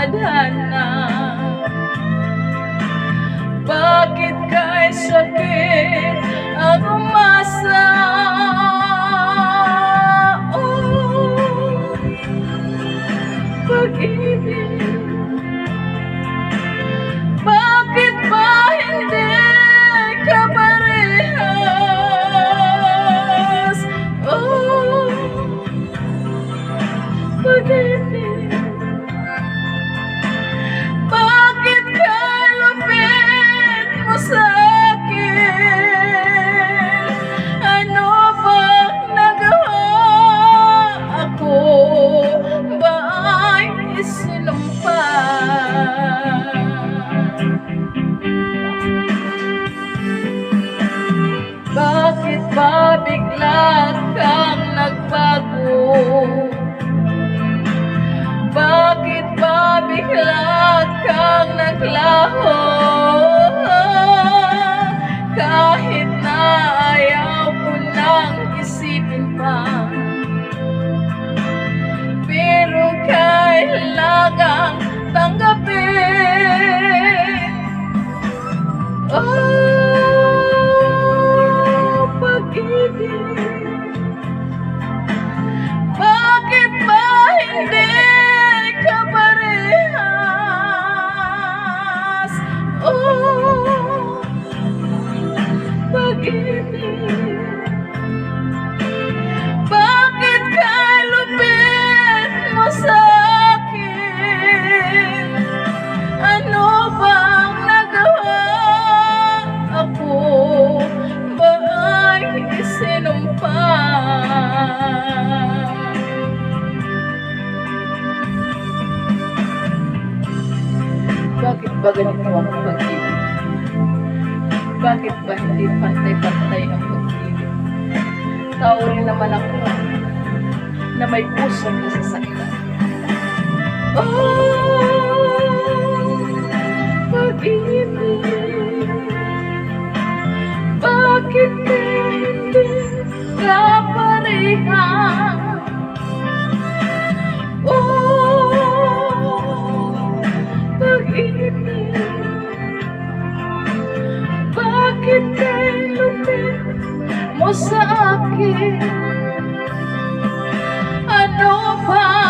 tadhana Bakit ka'y sakit ang umasa? Oh, pag-ibig. Bakit ba hindi ka parehas? Oh, pag-ibig Bakit ba bigla kang Bakit ka mo sa akin? Ano bang nagawa ako? Ba ay isinumpa? Bakit ba ganito ang? Bakit ba hindi pantay-pantay ang pag-ibig? Tao rin naman ako na may pusong nasasaktan. Oh, pag-ibig Bakit hindi ka Bakit kay lupit mo sa akin? Ano bang